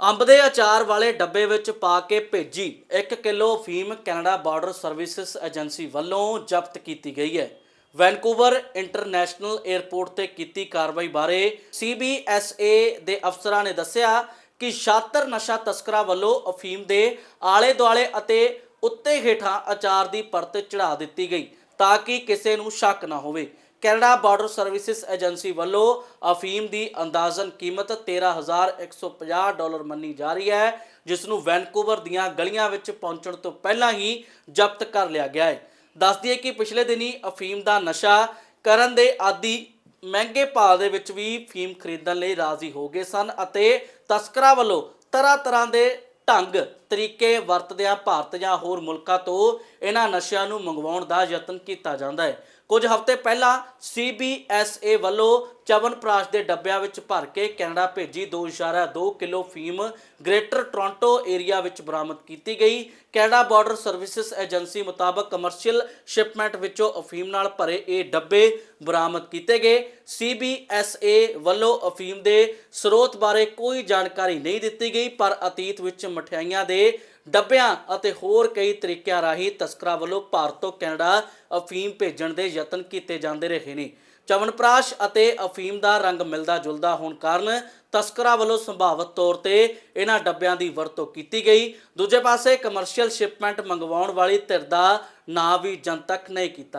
ਅੰਬ ਦੇ ਅਚਾਰ ਵਾਲੇ ਡੱਬੇ ਵਿੱਚ ਪਾ ਕੇ ਭੇਜੀ। 1 ਕਿਲੋ ਫੀਮ ਕੈਨੇਡਾ ਬਾਰਡਰ ਸਰਵਿਸਿਜ਼ ਏਜੰਸੀ ਵੱਲੋਂ ਜ਼ਬਤ ਕੀਤੀ ਗਈ ਹੈ। ਵੈਨਕੂਵਰ ਇੰਟਰਨੈਸ਼ਨਲ 에ਅਰਪੋਰਟ ਤੇ ਕੀਤੀ ਕਾਰਵਾਈ ਬਾਰੇ CBSA ਦੇ ਅਫਸਰਾਂ ਨੇ ਦੱਸਿਆ ਕਿ ਸ਼ਾਤਰ ਨਸ਼ਾ ਤਸਕਰਾਂ ਵੱਲੋਂ ਅਫੀਮ ਦੇ ਆਲੇ ਦੁਆਲੇ ਅਤੇ ਉੱਤੇ ਹੇਠਾਂ ਅਚਾਰ ਦੀ ਪਰਤ ਚੜਾ ਦਿੱਤੀ ਗਈ ਤਾਂ ਕਿ ਕਿਸੇ ਨੂੰ ਸ਼ੱਕ ਨਾ ਹੋਵੇ। ਕੈਨੇਡਾ ਬਾਰਡਰ ਸਰਵਿਸਿਜ਼ ਏਜੰਸੀ ਵੱਲੋਂ ਅਫੀਮ ਦੀ ਅੰਦਾਜ਼ਨ ਕੀਮਤ 13150 ਡਾਲਰ ਮੰਨੀ ਜਾ ਰਹੀ ਹੈ, ਜਿਸ ਨੂੰ ਵੈਨਕੂਵਰ ਦੀਆਂ ਗਲੀਆਂ ਵਿੱਚ ਪਹੁੰਚਣ ਤੋਂ ਪਹਿਲਾਂ ਹੀ ਜ਼ਬਤ ਕਰ ਲਿਆ ਗਿਆ ਹੈ। ਦੱਸ ਦਈਏ ਕਿ ਪਿਛਲੇ ਦਿਨੀ ਅਫੀਮ ਦਾ ਨਸ਼ਾ ਕਰਨ ਦੇ ਆਦੀ ਮਹਿੰਗੇ ਭਾਅ ਦੇ ਵਿੱਚ ਵੀ ਫੀਮ ਖਰੀਦਣ ਲਈ ਰਾਜ਼ੀ ਹੋ ਗਏ ਸਨ ਅਤੇ ਤਸਕਰਾਂ ਵੱਲੋਂ ਤਰ੍ਹਾਂ ਤਰ੍ਹਾਂ ਦੇ ਢੰਗ ਤਰੀਕੇ ਵਰਤਦਿਆਂ ਭਾਰਤ ਜਾਂ ਹੋਰ ਮੁਲਕਾਂ ਤੋਂ ਇਹਨਾਂ ਨਸ਼ਿਆਂ ਨੂੰ ਮੰਗਵਾਉਣ ਦਾ ਯਤਨ ਕੀਤਾ ਜਾਂਦਾ ਹੈ। ਕੁਝ ਹਫ਼ਤੇ ਪਹਿਲਾਂ CBSA ਵੱਲੋਂ ਚਵਨਪ੍ਰਾਸ਼ ਦੇ ਡੱਬਿਆਂ ਵਿੱਚ ਭਰ ਕੇ ਕੈਨੇਡਾ ਭੇਜੀ 2.2 ਕਿਲੋ ਫੀਮ ਗ੍ਰੇਟਰ ਟੋਰਾਂਟੋ ਏਰੀਆ ਵਿੱਚ ਬਰਾਮਦ ਕੀਤੀ ਗਈ। ਕੈਨੇਡਾ ਬਾਰਡਰ ਸਰਵਿਸਿਜ਼ ਏਜੰਸੀ ਮੁਤਾਬਕ ਕਮਰਸ਼ੀਅਲ ਸ਼ਿਪਮੈਂਟ ਵਿੱਚੋਂ ਅਫੀਮ ਨਾਲ ਭਰੇ ਇਹ ਡੱਬੇ ਬਰਾਮਦ ਕੀਤੇ ਗਏ। CBSA ਵੱਲੋਂ ਅਫੀਮ ਦੇ ਸਰੋਤ ਬਾਰੇ ਕੋਈ ਜਾਣਕਾਰੀ ਨਹੀਂ ਦਿੱਤੀ ਗਈ, ਪਰ ਅਤੀਤ ਵਿੱਚ ਮਠਿਆਈਆਂ ਦੇ ਡੱਬਿਆਂ ਅਤੇ ਹੋਰ ਕਈ ਤਰੀਕਿਆਂ ਰਾਹੀਂ ਤਸਕਰਾਂ ਵੱਲੋਂ ਭਾਰਤ ਤੋਂ ਕੈਨੇਡਾ ਅਫੀਮ ਭੇਜਣ ਦੇ ਯਤਨ ਕੀਤੇ ਜਾਂਦੇ ਰਹੇ ਨੇ। ਚਵਨਪ੍ਰਾਸ਼ ਅਤੇ ਅਫੀਮ ਦਾ ਰੰਗ ਮਿਲਦਾ ਜੁਲਦਾ ਹੋਣ ਕਾਰਨ ਤਸਕਰਾਂ ਵੱਲੋਂ ਸੰਭਾਵਤ ਤੌਰ ਤੇ ਇਹਨਾਂ ਡੱਬਿਆਂ ਦੀ ਵਰਤੋਂ ਕੀਤੀ ਗਈ। ਦੂਜੇ ਪਾਸੇ ਕਮਰਸ਼ੀਅਲ ਸ਼ਿਪਮੈਂਟ ਮੰਗਵਾਉਣ ਵਾਲੀ ਧਿਰ ਦਾ ਨਾਂ ਵੀ ਜਨਤਕ ਨਹੀਂ ਕੀਤਾ